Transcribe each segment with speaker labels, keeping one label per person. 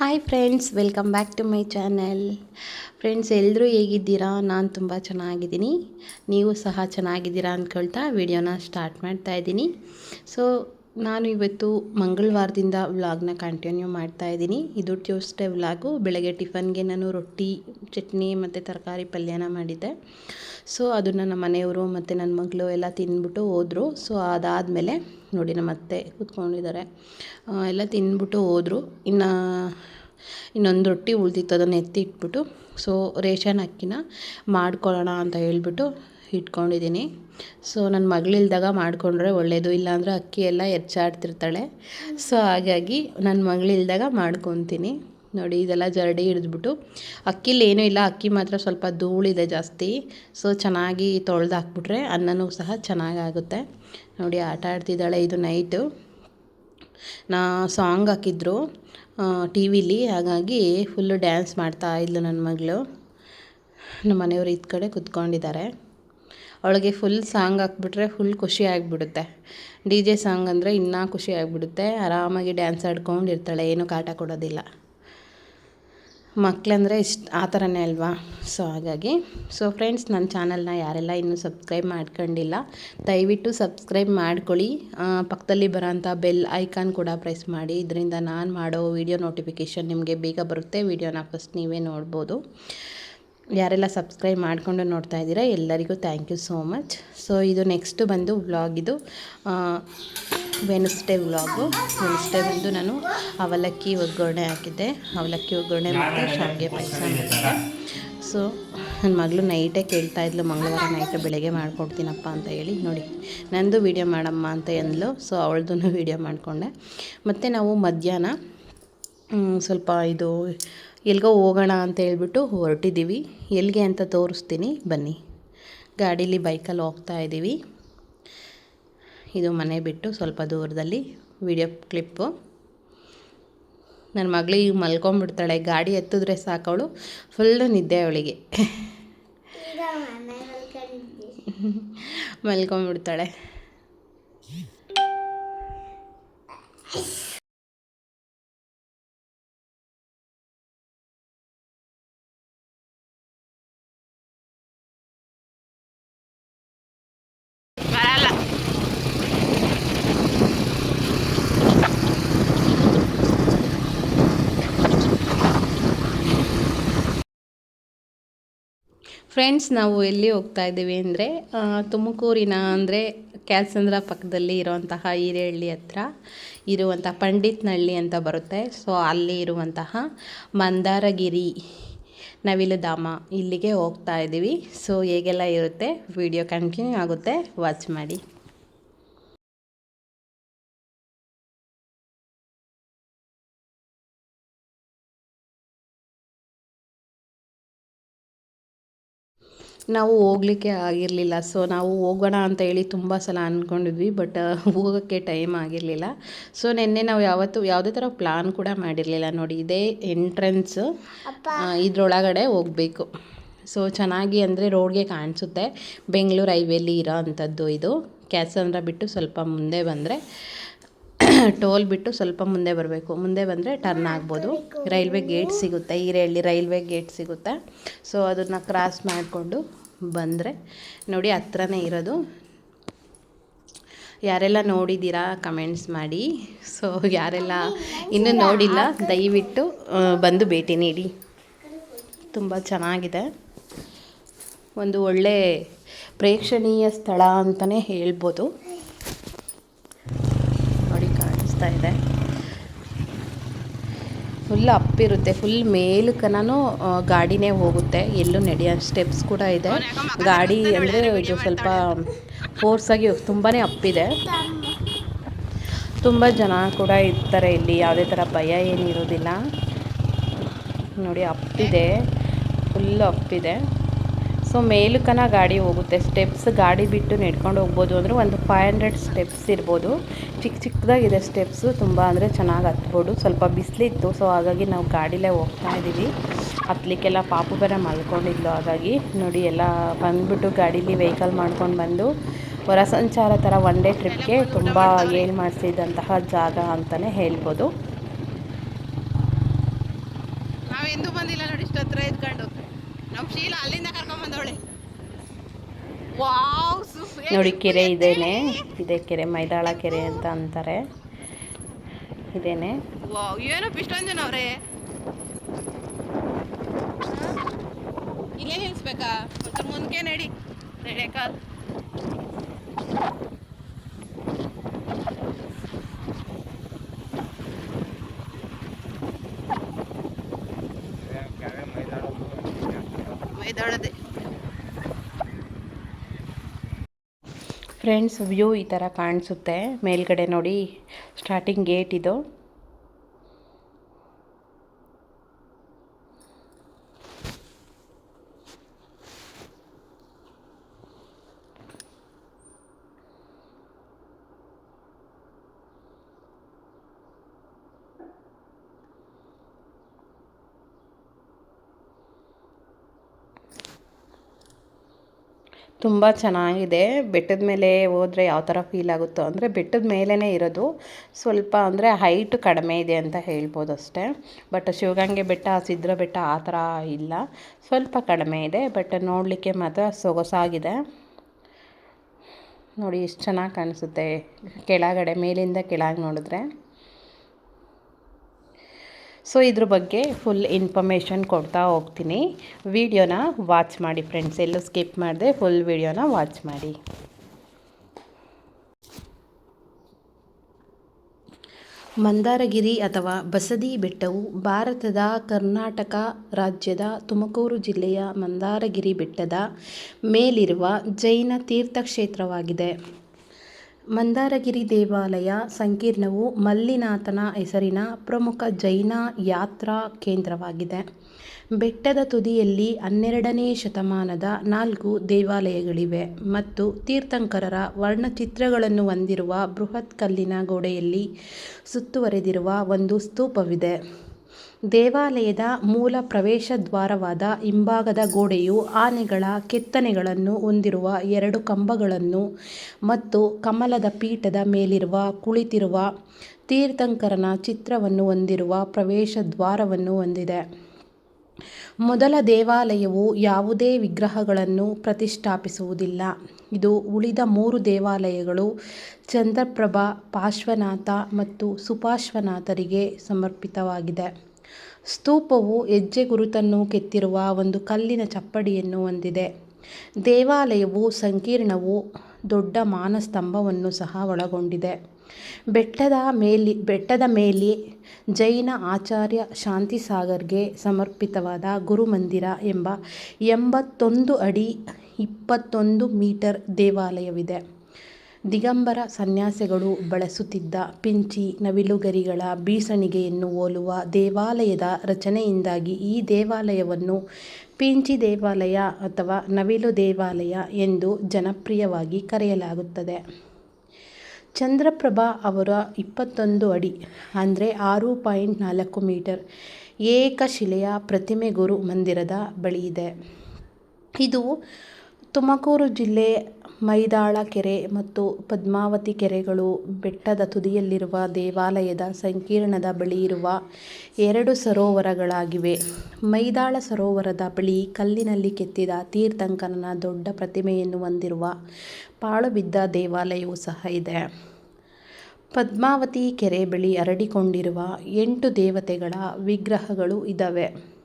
Speaker 1: Hi friends welcome back to my channel friends ಎಲ್ಲರೂ ಹೇಗಿದ್ದೀರಾ? ನಾನು ತುಂಬ ಚೆನ್ನಾಗಿದ್ದೀನಿ. ನೀವು ಸಹ ಚೆನ್ನಾಗಿದ್ದೀರಾ ಅಂದ್ಕೊಳ್ತಾ ವಿಡಿಯೋನ ಸ್ಟಾರ್ಟ್ ಮಾಡ್ತಾ ಇದ್ದೀನಿ. ಸೊ ನಾನು ಇವತ್ತು ಮಂಗಳವಾರದಿಂದ ವ್ಲಾಗ್ನ ಕಂಟಿನ್ಯೂ ಮಾಡ್ತಾ ಇದ್ದೀನಿ. ಇದು ಟ್ಯೂಸ್ಡೇ ವ್ಲಾಗು ಬೆಳಗ್ಗೆ ಟಿಫನ್ಗೆ ನಾನು ರೊಟ್ಟಿ, ಚಟ್ನಿ ಮತ್ತು ತರಕಾರಿ ಪಲ್ಯನ ಮಾಡಿದ್ದೆ. ಸೊ ಅದನ್ನು ನಮ್ಮ ಮನೆಯವರು ಮತ್ತು ನನ್ನ ಮಗಳು ಎಲ್ಲ ತಿಂದ್ಬಿಟ್ಟು ಹೋದರು. ಸೊ ಅದಾದಮೇಲೆ ನೋಡಿ ನಮ್ಮ ಅತ್ತೆ ಕೂತ್ಕೊಂಡಿದ್ದಾರೆ ಎಲ್ಲ ತಿಂದ್ಬಿಟ್ಟು ಹೋದರು. ಇನ್ನು ಇನ್ನೊಂದು ರೊಟ್ಟಿ ಉಳಿದಿತ್ತು, ಅದನ್ನು ಎತ್ತಿಟ್ಬಿಟ್ಟು. ಸೊ ರೇಷನ್ ಅಕ್ಕಿನ ಮಾಡ್ಕೊಳ್ಳೋಣ ಅಂತ ಹೇಳ್ಬಿಟ್ಟು ಇಟ್ಕೊಂಡಿದ್ದೀನಿ ಸೊ ನನ್ನ ಮಗಳಿಲ್ದಾಗ ಮಾಡಿಕೊಂಡ್ರೆ ಒಳ್ಳೆಯದು ಇಲ್ಲಾಂದರೆ ಅಕ್ಕಿ ಎಲ್ಲ ಹೆಚ್ಚಾಡ್ತಿರ್ತಾಳೆ ಸೊ ಹಾಗಾಗಿ ನನ್ನ ಮಗಳಿಲ್ದಾಗ ಮಾಡ್ಕೊತೀನಿ. ನೋಡಿ, ಇದೆಲ್ಲ ಜರಡಿ ಹಿಡಿದ್ಬಿಟ್ಟು ಅಕ್ಕಿಲಿ ಏನೂ ಇಲ್ಲ, ಅಕ್ಕಿ ಮಾತ್ರ ಸ್ವಲ್ಪ ಧೂಳಿದೆ ಜಾಸ್ತಿ. ಸೊ ಚೆನ್ನಾಗಿ ತೊಳೆದು ಹಾಕ್ಬಿಟ್ರೆ ಅನ್ನನೂ ಸಹ ಚೆನ್ನಾಗಾಗುತ್ತೆ. ನೋಡಿ, ಆಟ ಆಡ್ತಿದ್ದಾಳೆ ಇದು ನೈಟು ನಾ ಸಾಂಗ್ ಹಾಕಿದ್ರು ಟಿ ವಿಲಿ. ಹಾಗಾಗಿ ಫುಲ್ಲು ಡ್ಯಾನ್ಸ್ ಮಾಡ್ತಾ ಇದ್ಲು ನನ್ನ ಮಗಳು. ನಮ್ಮ ಮನೆಯವರು ಇದ್ದ ಕಡೆ ಕುತ್ಕೊಂಡಿದ್ದಾರೆ. ಅವಳಿಗೆ ಫುಲ್ ಸಾಂಗ್ ಹಾಕ್ಬಿಟ್ರೆ ಫುಲ್ ಖುಷಿ ಆಗಿಬಿಡುತ್ತೆ. ಡಿ ಜೆ ಸಾಂಗ್ ಅಂದರೆ ಇನ್ನೂ ಖುಷಿ ಆಗಿಬಿಡುತ್ತೆ. ಆರಾಮಾಗಿ ಡ್ಯಾನ್ಸ್ ಆಡ್ಕೊಂಡಿರ್ತಾಳೆ, ಏನೂ ಕಾಟ ಕೊಡೋದಿಲ್ಲ. ಮಕ್ಕಳಂದರೆ ಇಷ್ಟ ಆ ಥರನೇ ಅಲ್ವಾ? ಸೊ ಹಾಗಾಗಿ ಸೊ ಫ್ರೆಂಡ್ಸ್ ನನ್ನ ಚಾನಲ್ನ ಯಾರೆಲ್ಲ ಇನ್ನೂ ಸಬ್ಸ್ಕ್ರೈಬ್ ಮಾಡ್ಕೊಂಡಿಲ್ಲ, ದಯವಿಟ್ಟು ಸಬ್ಸ್ಕ್ರೈಬ್ ಮಾಡ್ಕೊಳ್ಳಿ. ಪಕ್ಕದಲ್ಲಿ ಬರೋಂಥ ಬೆಲ್ ಐಕಾನ್ ಕೂಡ ಪ್ರೆಸ್ ಮಾಡಿ. ಇದರಿಂದ ನಾನು ಮಾಡೋ ವಿಡಿಯೋ ನೋಟಿಫಿಕೇಷನ್ ನಿಮಗೆ ಬೇಗ ಬರುತ್ತೆ. ವಿಡಿಯೋನ ಫಸ್ಟ್ ನೀವೇ ನೋಡ್ಬೋದು. ಯಾರೆಲ್ಲ ಸಬ್ಸ್ಕ್ರೈಬ್ ಮಾಡಿಕೊಂಡು ನೋಡ್ತಾ ಇದ್ದೀರಾ, ಎಲ್ಲರಿಗೂ thank you so much so ಇದು ನೆಕ್ಸ್ಟು ಬಂದು ವ್ಲಾಗ್ ಇದು. ವೆನ್ಸ್ಡೇ ವ್ಲಾಗು ವೆನ್ಸ್ಡೇ ಬಂದು ನಾನು ಅವಲಕ್ಕಿ ಒಗ್ಗರಣೆ ಹಾಕಿದ್ದೆ. ಅವಲಕ್ಕಿ ಒಗ್ಗರಣೆ ಮತ್ತು ಶಾವಿಗೆ ಪಾಯಸ ಮಾಡಿದ್ದೆ ಸೊ ನನ್ನ ಮಗಳು ನೈಟೇ ಕೇಳ್ತಾ ಇದ್ಲು, ಮಂಗಳವಾರ ನೈಟ್ ಬೆಳಗ್ಗೆ ಮಾಡ್ಕೊಡ್ತೀನಪ್ಪ ಅಂತ ಹೇಳಿ. ನೋಡಿ, ನಂದು ವೀಡಿಯೋ ಮಾಡಮ್ಮ ಅಂತ ಅಂದ್ಲು ಸೊ ಅವಳದೂ ವೀಡಿಯೋ ಮಾಡಿಕೊಂಡೆ. ಮತ್ತು ನಾವು ಮಧ್ಯಾಹ್ನ ಸ್ವಲ್ಪ ಇದು ಎಲ್ಗೋ ಹೋಗೋಣ ಅಂತ ಹೇಳ್ಬಿಟ್ಟು ಹೊರಟಿದ್ದೀವಿ. ಎಲ್ಲಿಗೆ ಅಂತ ತೋರಿಸ್ತೀನಿ. ಬನ್ನಿ. ಗಾಡೀಲಿ ಬೈಕಲ್ಲಿ ಹೋಗ್ತಾ ಇದ್ದೀವಿ. ಇದು ಮನೆ ಬಿಟ್ಟು ಸ್ವಲ್ಪ ದೂರದಲ್ಲಿ ವಿಡಿಯೋ ಕ್ಲಿಪ್ಪು. ನನ್ನ ಮಗಳಿಗೆ ಮಲ್ಕೊಂಬಿಡ್ತಾಳೆ. ಗಾಡಿ ಎತ್ತಿದ್ರೆ ಸಾಕವಳು ಫುಲ್ಲು ನಿದ್ದೆ ಅವಳಿಗೆ. ಫ್ರೆಂಡ್ಸ್ ನಾವು ಎಲ್ಲಿ ಹೋಗ್ತಾ ಇದ್ದೀವಿ ಅಂದರೆ ತುಮಕೂರಿನ ಅಂದರೆ ಕ್ಯಾಲ್ಸಂದ್ರ ಪಕ್ಕದಲ್ಲಿ ಇರುವಂತಹ ಹಿರೇಹಳ್ಳಿ ಹತ್ರ ಇರುವಂಥ ಪಂಡಿತ್ನಹಳ್ಳಿ ಅಂತ ಬರುತ್ತೆ. ಸೊ ಅಲ್ಲಿ ಇರುವಂತಹ ಮಂದಾರಗಿರಿ ನವಿಲುಧಾಮ ಇಲ್ಲಿಗೆ ಹೋಗ್ತಾ ಇದ್ದೀವಿ. ಸೊ ಹೇಗೆಲ್ಲ ಇರುತ್ತೆ? ವಿಡಿಯೋ ಕಂಟಿನ್ಯೂ ಆಗುತ್ತೆ. ವಾಚ್ ಮಾಡಿ. ನಾವು ಹೋಗ್ಲಿಕ್ಕೆ ಆಗಿರಲಿಲ್ಲ. ಸೊ ನಾವು ಹೋಗೋಣ ಅಂತ ಹೇಳಿ ತುಂಬ ಸಲ ಅಂದ್ಕೊಂಡಿದ್ವಿ ಬಟ್ ಹೋಗೋಕ್ಕೆ ಟೈಮ್ ಆಗಿರಲಿಲ್ಲ. ಸೊ ನಿನ್ನೆ ನಾವು ಯಾವತ್ತೂ ಯಾವುದೇ ಥರ ಪ್ಲಾನ್ ಕೂಡ ಮಾಡಿರಲಿಲ್ಲ. ನೋಡಿ ಇದೇ ಎಂಟ್ರೆನ್ಸ್ ಇದರೊಳಗಡೆ ಹೋಗಬೇಕು. ಸೊ ಚೆನ್ನಾಗಿ ಅಂದರೆ ರೋಡ್ಗೆ ಕಾಣಿಸುತ್ತೆ. ಬೆಂಗಳೂರು ಹೈವೇಲಿ ಇರೋ ಅಂಥದ್ದು ಇದು. ಕ್ಯಾಸಂದ್ರ ಬಿಟ್ಟು ಸ್ವಲ್ಪ ಮುಂದೆ ಬಂದರೆ ಟೋಲ್ ಬಿಟ್ಟು ಸ್ವಲ್ಪ ಮುಂದೆ ಬರಬೇಕು. ಮುಂದೆ ಬಂದರೆ ಟರ್ನ್ ಆಗ್ಬೋದು. ರೈಲ್ವೆ ಗೇಟ್ ಸಿಗುತ್ತೆ. ಹಿರೇಹಳ್ಳಿ ರೈಲ್ವೆ ಗೇಟ್ ಸಿಗುತ್ತೆ. ಸೊ ಅದನ್ನು ಕ್ರಾಸ್ ಮಾಡಿಕೊಂಡು ಬಂದರೆ ನೋಡಿ ಹತ್ರನೇ ಇರೋದು. ಯಾರೆಲ್ಲ ನೋಡಿದ್ದೀರಾ ಕಮೆಂಟ್ಸ್ ಮಾಡಿ. ಸೊ ಯಾರೆಲ್ಲ ಇನ್ನೂ ನೋಡಿಲ್ಲ, ದಯವಿಟ್ಟು ಬಂದು ಭೇಟಿ ನೀಡಿ. ತುಂಬ ಚೆನ್ನಾಗಿದೆ. ಒಂದು ಒಳ್ಳೆ ಪ್ರೇಕ್ಷಣೀಯ ಸ್ಥಳ ಅಂತಲೇ ಹೇಳ್ಬೋದು ನೋಡಿ ಕಾಣಿಸ್ತಾ ಇದೆ ಫುಲ್ ಅಪ್ ಇರುತ್ತೆ. ಫುಲ್ ಮೇಲಕ್ಕನೂ ಗಾಡಿನೇ ಹೋಗುತ್ತೆ. ಎಲ್ಲೂ ನಡೆಯೋ ಸ್ಟೆಪ್ಸ್ ಕೂಡ ಇದೆ. ಗಾಡಿ ಅಂದರೆ ಇದು ಸ್ವಲ್ಪ ಫೋರ್ಸಾಗಿ ತುಂಬಾ ಅಪ್ಪಿದೆ ತುಂಬ ಜನ ಕೂಡ ಇರ್ತಾರೆ ಇಲ್ಲಿ. ಯಾವುದೇ ಥರ ಭಯ ಏನಿರೋದಿಲ್ಲ. ನೋಡಿ ಅಪ್ಪಿದೆ ಫುಲ್ಲು ಅಪ್ಪಿದೆ ಸೊ ಮೇಲಕ್ಕನ ಗಾಡಿ ಹೋಗುತ್ತೆ. ಸ್ಟೆಪ್ಸ್ ಗಾಡಿ ಬಿಟ್ಟು ನೆಡ್ಕೊಂಡು ಹೋಗ್ಬೋದು ಅಂದರೆ ಒಂದು ಫೈವ್ ಹಂಡ್ರೆಡ್ ಸ್ಟೆಪ್ಸ್ ಇರ್ಬೋದು. ಚಿಕ್ಕ ಚಿಕ್ಕದಾಗಿದೆ ಸ್ಟೆಪ್ಸು ತುಂಬ ಅಂದರೆ ಚೆನ್ನಾಗಿ ಹತ್ಬೋದು. ಸ್ವಲ್ಪ ಬಿಸಿಲಿತ್ತು ಸೊ ಹಾಗಾಗಿ ನಾವು ಗಾಡಿಲೇ ಹೋಗ್ತಾ ಇದ್ದೀವಿ. ಹತ್ಲಿಕ್ಕೆಲ್ಲ ಪಾಪು ಬೇರೆ ಮಲ್ಕೊಂಡಿದ್ಲು, ಹಾಗಾಗಿ ನೋಡಿ ಎಲ್ಲ ಬಂದ್ಬಿಟ್ಟು ಗಾಡೀಲಿ ವೆಹಿಕಲ್ ಮಾಡ್ಕೊಂಡು ಬಂದು ಹೊರ ಸಂಚಾರ ಥರ ಒನ್ ಡೇ ಟ್ರಿಪ್ಗೆ ತುಂಬ ಏನು ಮಾಡಿಸಿದಂತಹ ಜಾಗ ಅಂತಲೇ ಹೇಳ್ಬೋದು. ಎಂದು ಬಂದಿಲ್ಲ ನೋಡಿ ಇಷ್ಟು ಹತ್ರ ಇದ್ಕೊಂಡು. ನಮ್ಮ ಶೀಲ ಅಲ್ಲಿಂದ ಕರ್ಕೊಂಡ್ ಬಂದವಳೆ.
Speaker 2: ನೋಡಿ ಕೆರೆ ಇದೇನೆ. ಇದೇ ಕೆರೆ ಮೈದಾಳ ಕೆರೆ ಅಂತ ಅಂತಾರೆ. ಇದೇನೆ.
Speaker 1: ಏನಪ್ಪ ಇಷ್ಟೊಂದು ಜನ ಅವ್ರೆ. ಇಲ್ಲೇ ನಿಲ್ಸ್ಬೇಕಾ? ಮುಂದಕ್ಕೆ ನಡಿ. ನಡೆಯಕಾಲ್
Speaker 2: ಫ್ರೆಂಡ್ಸ್ ವ್ಯೂ ಈ ಥರ ಕಾಣಿಸುತ್ತೆ. ಮೇಲ್ಗಡೆ ನೋಡಿ ಸ್ಟಾರ್ಟಿಂಗ್ ಗೇಟ್ ಇದು. ತುಂಬ ಚೆನ್ನಾಗಿದೆ. ಬೆಟ್ಟದ ಮೇಲೆ ಹೋದರೆ ಯಾವ ಥರ ಫೀಲ್ ಆಗುತ್ತೋ, ಅಂದರೆ ಬೆಟ್ಟದ ಮೇಲೇ ಇರೋದು ಸ್ವಲ್ಪ ಅಂದರೆ ಹೈಟ್ ಕಡಿಮೆ ಇದೆ ಅಂತ ಹೇಳ್ಬೋದು ಅಷ್ಟೇ. ಬಟ್ ಶಿವಗಂಗೆ ಬೆಟ್ಟ, ಸಿದ್ರ ಬೆಟ್ಟ ಆ ಥರ ಇಲ್ಲ. ಸ್ವಲ್ಪ ಕಡಿಮೆ ಇದೆ ಬಟ್ ನೋಡಲಿಕ್ಕೆ ಮಾತ್ರ ಸೊಗಸಾಗಿದೆ. ನೋಡಿ ಎಷ್ಟು ಚೆನ್ನಾಗಿ ಕಾಣಿಸುತ್ತೆ. ಕೆಳಗಡೆ, ಮೇಲಿಂದ ಕೆಳಗೆ ನೋಡಿದ್ರೆ. ಸೊ ಇದ್ರ ಬಗ್ಗೆ ಫುಲ್ ಇನ್ಫಾರ್ಮೇಷನ್ ಕೊಡ್ತಾ ಹೋಗ್ತೀನಿ. ವಿಡಿಯೋನ ವಾಚ್ ಮಾಡಿ ಫ್ರೆಂಡ್ಸ್ ಎಲ್ಲೂ ಸ್ಕಿಪ್ ಮಾಡಿದೆ ಫುಲ್ ವಿಡಿಯೋನ ವಾಚ್ ಮಾಡಿ.
Speaker 1: ಮಂದಾರಗಿರಿ ಅಥವಾ ಬಸದಿ ಬೆಟ್ಟವು ಭಾರತದ ಕರ್ನಾಟಕ ರಾಜ್ಯದ ತುಮಕೂರು ಜಿಲ್ಲೆಯ ಮಂದಾರಗಿರಿ ಬೆಟ್ಟದ ಮೇಲಿರುವ ಜೈನ ತೀರ್ಥಕ್ಷೇತ್ರವಾಗಿದೆ. ಮಂದಾರಗಿರಿ ದೇವಾಲಯ ಸಂಕೀರ್ಣವು ಮಲ್ಲಿನಾಥನ ಹೆಸರಿನ ಪ್ರಮುಖ ಜೈನ ಯಾತ್ರಾ ಕೇಂದ್ರವಾಗಿದೆ. ಬೆಟ್ಟದ ತುದಿಯಲ್ಲಿ ಹನ್ನೆರಡನೇ ಶತಮಾನದ ನಾಲ್ಕು ದೇವಾಲಯಗಳಿವೆ ಮತ್ತು ತೀರ್ಥಂಕರರ ವರ್ಣಚಿತ್ರಗಳನ್ನು ಹೊಂದಿರುವ ಬೃಹತ್ ಕಲ್ಲಿನ ಗೋಡೆಯಲ್ಲಿ ಸುತ್ತುವರೆದಿರುವ ಒಂದು ಸ್ತೂಪವಿದೆ. ದೇವಾಲಯದ ಮೂಲ ಪ್ರವೇಶ ದ್ವಾರವಾದ ಹಿಂಭಾಗದ ಗೋಡೆಯು ಆನೆಗಳ ಕೆತ್ತನೆಗಳನ್ನು ಹೊಂದಿರುವ ಎರಡು ಕಂಬಗಳನ್ನು ಮತ್ತು ಕಮಲದ ಪೀಠದ ಮೇಲಿರುವ ಕುಳಿತಿರುವ ತೀರ್ಥಂಕರನ ಚಿತ್ರವನ್ನು ಹೊಂದಿರುವ ಪ್ರವೇಶ ದ್ವಾರವನ್ನು ಹೊಂದಿದೆ. ಮೊದಲ ದೇವಾಲಯವು ಯಾವುದೇ ವಿಗ್ರಹಗಳನ್ನು ಪ್ರತಿಷ್ಠಾಪಿಸುವುದಿಲ್ಲ. ಇದು ಉಳಿದ ಮೂರು ದೇವಾಲಯಗಳು ಚಂದ್ರಪ್ರಭಾ, ಪಾರ್ಶ್ವನಾಥ ಮತ್ತು ಸುಪಾರ್ಶ್ವನಾಥರಿಗೆ ಸಮರ್ಪಿತವಾಗಿದೆ. ಸ್ತೂಪವು ಹೆಜ್ಜೆ ಗುರುತನ್ನು ಕೆತ್ತಿರುವ ಒಂದು ಕಲ್ಲಿನ ಚಪ್ಪಡಿಯನ್ನು ಹೊಂದಿದೆ. ದೇವಾಲಯವು ಸಂಕೀರ್ಣವು ದೊಡ್ಡ ಮಾನಸ್ತಂಭವನ್ನು ಸಹ ಒಳಗೊಂಡಿದೆ. ಬೆಟ್ಟದ ಮೇಲಿ, ಬೆಟ್ಟದ ಮೇಲೆ ಜೈನ ಆಚಾರ್ಯ ಶಾಂತಿಸಾಗರ್ಗೆ ಸಮರ್ಪಿತವಾದ ಗುರುಮಂದಿರ ಎಂಬ ಎಂಬತ್ತೊಂದು ಅಡಿ ಇಪ್ಪತ್ತೊಂದು ಮೀಟರ್ ದೇವಾಲಯವಿದೆ. ದಿಗಂಬರ ಸನ್ಯಾಸಿಗಳು ಬಳಸುತ್ತಿದ್ದ ಪಿಂಚಿ, ನವಿಲುಗರಿಗಳ ಬೀಸಣಿಗೆಯನ್ನು ಹೋಲುವ ದೇವಾಲಯದ ರಚನೆಯಿಂದಾಗಿ ಈ ದೇವಾಲಯವನ್ನು ಪಿಂಚಿ ದೇವಾಲಯ ಅಥವಾ ನವಿಲು ದೇವಾಲಯ ಎಂದು ಜನಪ್ರಿಯವಾಗಿ ಕರೆಯಲಾಗುತ್ತದೆ. ಚಂದ್ರಪ್ರಭಾ ಅವರ ಇಪ್ಪತ್ತೊಂದು ಅಡಿ, ಅಂದರೆ ಆರು ಪಾಯಿಂಟ್ ನಾಲ್ಕು ಮೀಟರ್, ಏಕಶಿಲೆಯ ಪ್ರತಿಮೆ ಗುರು ಮಂದಿರದ ಬಳಿ ಇದೆ. ಇದು ತುಮಕೂರು ಜಿಲ್ಲೆ ಮೈದಾಳ ಕೆರೆ ಮತ್ತು ಪದ್ಮಾವತಿ ಕೆರೆಗಳು ಬೆಟ್ಟದ ತುದಿಯಲ್ಲಿರುವ ದೇವಾಲಯದ ಸಂಕೀರ್ಣದ ಬಳಿ ಇರುವ ಎರಡು ಸರೋವರಗಳಾಗಿವೆ. ಮೈದಾಳ ಸರೋವರದ ಬಳಿ ಕಲ್ಲಿನಲ್ಲಿ ಕೆತ್ತಿದ ತೀರ್ಥಂಕರನ ದೊಡ್ಡ ಪ್ರತಿಮೆಯನ್ನು ಹೊಂದಿರುವ ಪಾಳುಬಿದ್ದ ದೇವಾಲಯವೂ ಸಹ ಇದೆ. ಪದ್ಮಾವತಿ ಕೆರೆ ಬಳಿ ಹರಡಿಕೊಂಡಿರುವ ಎಂಟು ದೇವತೆಗಳ ವಿಗ್ರಹಗಳು ಇದ್ದಾವೆ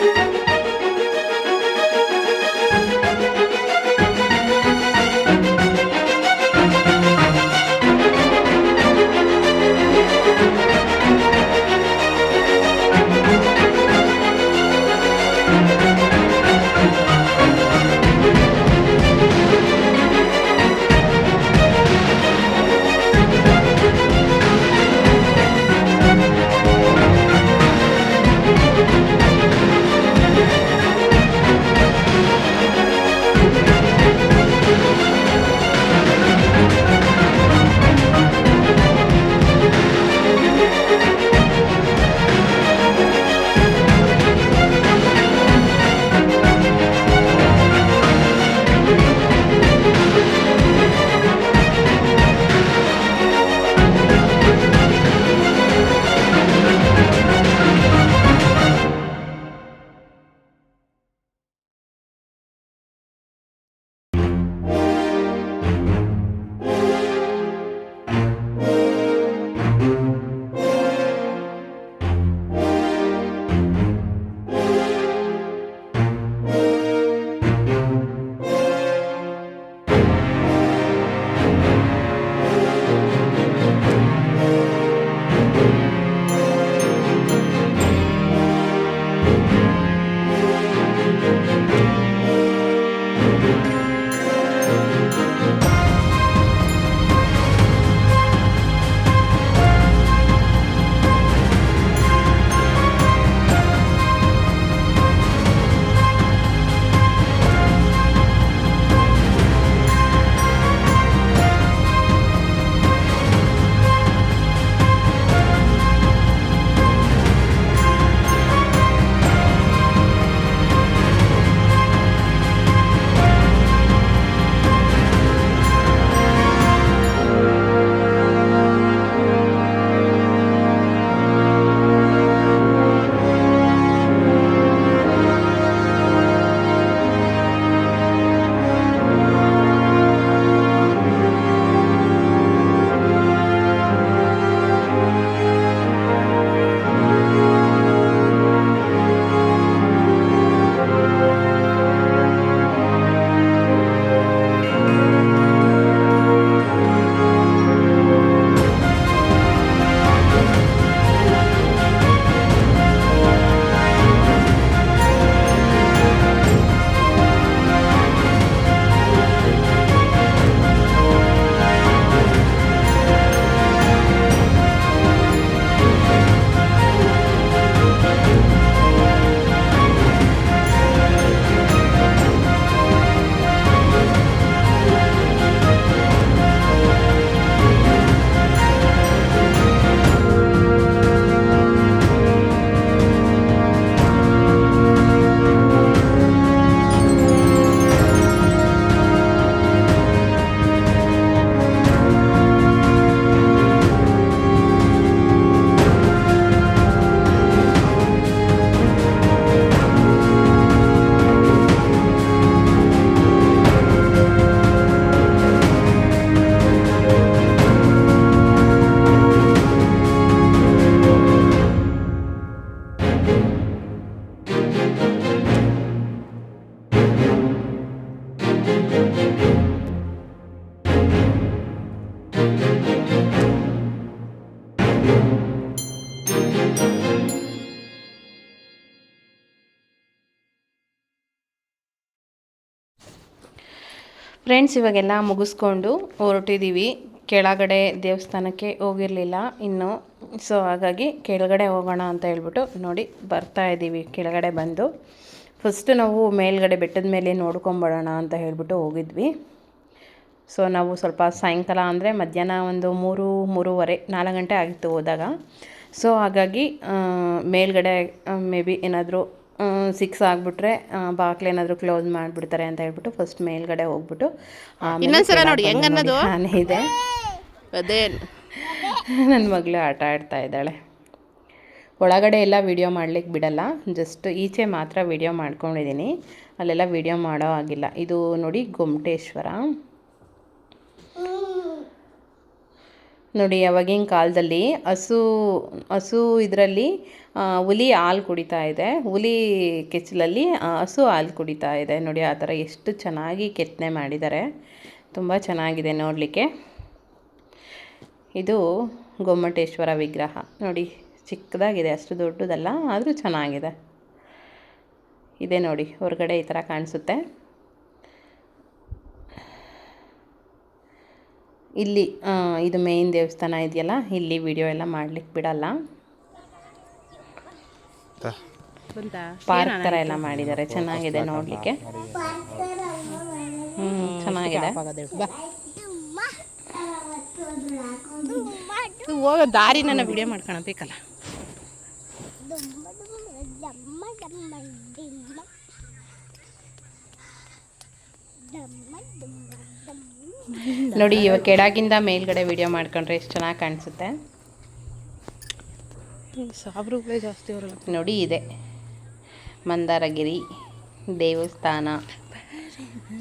Speaker 1: Thank you. ಫ್ರೆಂಡ್ಸ್ ಇವಾಗೆಲ್ಲ ಮುಗಿಸ್ಕೊಂಡು ಹೊರಟಿದ್ದೀವಿ ಕೆಳಗಡೆ ದೇವಸ್ಥಾನಕ್ಕೆ ಹೋಗಿರಲಿಲ್ಲ ಇನ್ನು. ಸೊ ಹಾಗಾಗಿ ಕೆಳಗಡೆ ಹೋಗೋಣ ಅಂತ ಹೇಳ್ಬಿಟ್ಟು ನೋಡಿ ಬರ್ತಾ ಇದ್ದೀವಿ ಕೆಳಗಡೆ ಬಂದು. ಫಸ್ಟು ನಾವು ಮೇಲ್ಗಡೆ ಬೆಟ್ಟದ ಮೇಲೆ ನೋಡ್ಕೊಂಬರೋಣ ಅಂತ ಹೇಳ್ಬಿಟ್ಟು ಹೋಗಿದ್ವಿ. ಸೊ ನಾವು ಸ್ವಲ್ಪ ಸಾಯಂಕಾಲ ಅಂದರೆ ಮಧ್ಯಾಹ್ನ ಒಂದು ಮೂರು, ಮೂರುವರೆ, ನಾಲ್ಕು ಗಂಟೆ ಆಗಿತ್ತು ಹೋದಾಗ. ಸೊ ಹಾಗಾಗಿ ಮೇಲ್ಗಡೆ ಮೇ ಬಿ ಏನಾದರೂ ಸಿಕ್ಸ್ ಆಗಿಬಿಟ್ರೆ ಏನಾದ್ರು ಕ್ಲೋಸ್ ಮಾಡ್ಬಿಡ್ತಾರೆ ಅಂತ ಹೇಳ್ಬಿಟ್ಟು ಫಸ್ಟ್ ಮೇಲ್ಗಡೆ ಹೋಗ್ಬಿಟ್ಟು ಆಮೇಲೆ
Speaker 2: ಇನ್ನೊಂದ್ಸಲ ನೋಡಿ, ಹೆಂಗ್
Speaker 1: ಬಂದು
Speaker 2: ಅನ್ನೋದು?
Speaker 1: ಇದೆ.
Speaker 2: ಅದೇ.
Speaker 1: ನನ್ನ ಮಗಳು ಆಟ ಆಡ್ತಾ ಇದ್ದಾಳೆ. ಒಳಗಡೆ ಎಲ್ಲ ವಿಡಿಯೋ ಮಾಡ್ಲಿಕ್ಕೆ ಬಿಡಲ್ಲ ಜಸ್ಟ್ ಈಚೆ ಮಾತ್ರ ವಿಡಿಯೋ ಮಾಡ್ಕೊಂಡಿದ್ದೀನಿ. ಅಲ್ಲೆಲ್ಲ ವಿಡಿಯೋ ಮಾಡೋ ಆಗಿಲ್ಲ ಇದು ನೋಡಿ ಗೊಮಟೇಶ್ವರ. ನೋಡಿ ಅವಾಗಿನ ಕಾಲದಲ್ಲಿ ಹಸು ಹಸು ಇದರಲ್ಲಿ ಹುಲಿ ಹಾಲು ಕುಡಿತಾ ಇದೆ. ಹುಲಿ ಕೆಚ್ಚಲಲ್ಲಿ ಹಸು ಹಾಲು ಕುಡಿತಾ ಇದೆ. ನೋಡಿ, ಆ ಥರ ಎಷ್ಟು ಚೆನ್ನಾಗಿ ಕೆತ್ತನೆ ಮಾಡಿದ್ದಾರೆ. ತುಂಬ ಚೆನ್ನಾಗಿದೆ ನೋಡಲಿಕ್ಕೆ. ಇದು ಗೊಮ್ಮಟೇಶ್ವರ ವಿಗ್ರಹ. ನೋಡಿ, ಚಿಕ್ಕದಾಗಿದೆ, ಅಷ್ಟು ದೊಡ್ಡದಲ್ಲ, ಆದರೂ ಚೆನ್ನಾಗಿದೆ. ಇದೆ ನೋಡಿ, ಹೊರಗಡೆ ಈ ಥರ ಕಾಣಿಸುತ್ತೆ. ಇಲ್ಲಿ ಇದು ಮೇಯ್ನ್ ದೇವಸ್ಥಾನ ಇದೆಯಲ್ಲ ಇಲ್ಲಿ ವಿಡಿಯೋ ಎಲ್ಲ ಮಾಡ್ಲಿಕ್ಕೆ ಬಿಡಲ್ಲ ಪಾರ್ಕ್ ಥರ ಎಲ್ಲ ಮಾಡಿದ್ದಾರೆ ಚೆನ್ನಾಗಿದೆ ನೋಡಲಿಕ್ಕೆ ಹ್ಞೂ ಚೆನ್ನಾಗಿದೆ
Speaker 2: ಬಾ ಹೋಗೋ ದಾರಿ ನನ್ನ ವಿಡಿಯೋ ಮಾಡ್ಕೊಳ ಬೇಕಲ್ಲ
Speaker 1: ನೋಡಿ ಇವಾಗ ಕೆಡಾಗಿಂದ ಮೇಲ್ಗಡೆ ವಿಡಿಯೋ ಮಾಡ್ಕೊಂಡ್ರೆ ಎಷ್ಟು ಚೆನ್ನಾಗಿ ಕಾಣಿಸುತ್ತೆ?
Speaker 2: ಸಾಬ್ರುಗಳೇ ಜಾಸ್ತಿ ಅವರಲ್ಲ.
Speaker 1: ನೋಡಿ ಇದೆ. ಮಂದಾರಗಿರಿ ದೇವಸ್ಥಾನ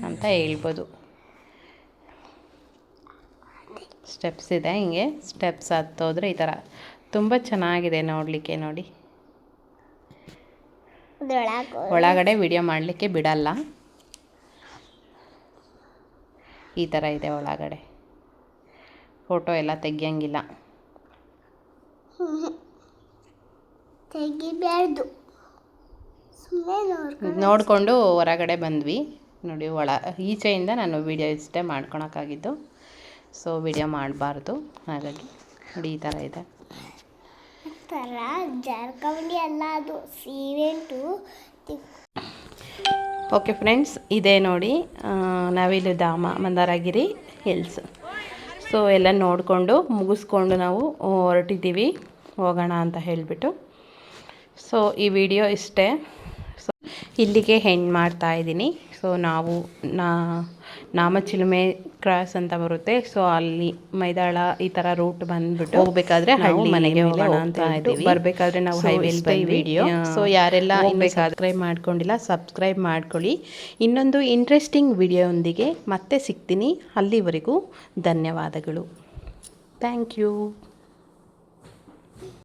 Speaker 1: ಅಂತ ಹೇಳ್ಬೋದು. ಸ್ಟೆಪ್ಸ್ ಇದೆ ಹಿಂಗೆ ಸ್ಟೆಪ್ಸ್ ಹತ್ತೋದ್ರೆ ಈ ಥರ. ತುಂಬ ಚೆನ್ನಾಗಿದೆ ನೋಡಲಿಕ್ಕೆ ನೋಡಿ. ಒಳಗಡೆ ವಿಡಿಯೋ ಮಾಡಲಿಕ್ಕೆ ಬಿಡಲ್ಲ. ಈ ಥರ ಇದೆ ಒಳಗಡೆ. ಫೋಟೋ ಎಲ್ಲ ತೆಗಿಯಂಗಿಲ್ಲ.
Speaker 3: ತೆಗಿಬಾರ್ದು ಸುಮ್ಮನೆ ನೋಡ್ಕೊಂಡು
Speaker 1: ನೋಡಿಕೊಂಡು ಹೊರಗಡೆ ಬಂದ್ವಿ. ನೋಡಿ ಒಳ ಈಚೆಯಿಂದ ನಾನು ವಿಡಿಯೋ ಇಷ್ಟೇ ಮಾಡ್ಕೊಳಕ್ಕಾಗಿದ್ದು. ಸೊ ವಿಡಿಯೋ ಮಾಡಬಾರ್ದು. ಹಾಗಾಗಿ ನೋಡಿ ಈ ಥರ ಇದೆ.
Speaker 3: ಥರ ಜಾರ್ಕಂಡಿ ಅಲ್ಲ ಅದು. ಸೀರೆಂಟು
Speaker 1: ಓಕೆ ಫ್ರೆಂಡ್ಸ್ ಇದೇ ನೋಡಿ ನಾವಿಲ್ಲಿ ನವಿಲು ಧಾಮ, ಮಂದಾರಗಿರಿ ಹಿಲ್ಸ್ ಸೊ ಎಲ್ಲ ನೋಡಿಕೊಂಡು, ಮುಗಿಸ್ಕೊಂಡು ನಾವು ಹೊರಟಿದ್ದೀವಿ. ಹೋಗೋಣ ಅಂತ ಹೇಳಿಬಿಟ್ಟು. ಸೊ ಈ ವಿಡಿಯೋ ಇಷ್ಟೇ. ಸೊ ಇಲ್ಲಿಗೆ ಹೆಣ್ಣು ಮಾಡ್ತಾ ಇದ್ದೀನಿ. ಸೊ ನಾವು ನಾ ನಾಮಚಿಲುಮೆ ಕ್ರಾಸ್ ಅಂತ ಬರುತ್ತೆ. ಸೊ ಅಲ್ಲಿ ಮೈದಾಳ ಈ ತರ ರೂಟ್ ಬಂದ್ಬಿಟ್ಟು ಹೋಗ್ಬೇಕಾದ್ರೆ ಹಳ್ಳಿ ಮನೆಗೆ ಹೋಗೋಣ ಅಂತ ಇದ್ದೀವಿ. ಬರಬೇಕಾದ್ರೆ ನಾವು ಹೈವೇಲಿ ವಿಡಿಯೋ ಸೊ ಯಾರೆಲ್ಲ ಇನ್ನು ಸಬ್ಸ್ಕ್ರೈಬ್ ಮಾಡ್ಕೊಂಡಿಲ್ಲ ಸಬ್ಸ್ಕ್ರೈಬ್ ಮಾಡ್ಕೊಳ್ಳಿ. ಇನ್ನೊಂದು ಇಂಟ್ರೆಸ್ಟಿಂಗ್ ವಿಡಿಯೋದೊಂದಿಗೆ ಮತ್ತೆ ಸಿಗ್ತೀನಿ. ಅಲ್ಲಿವರೆಗೂ ಧನ್ಯವಾದಗಳು. Thank you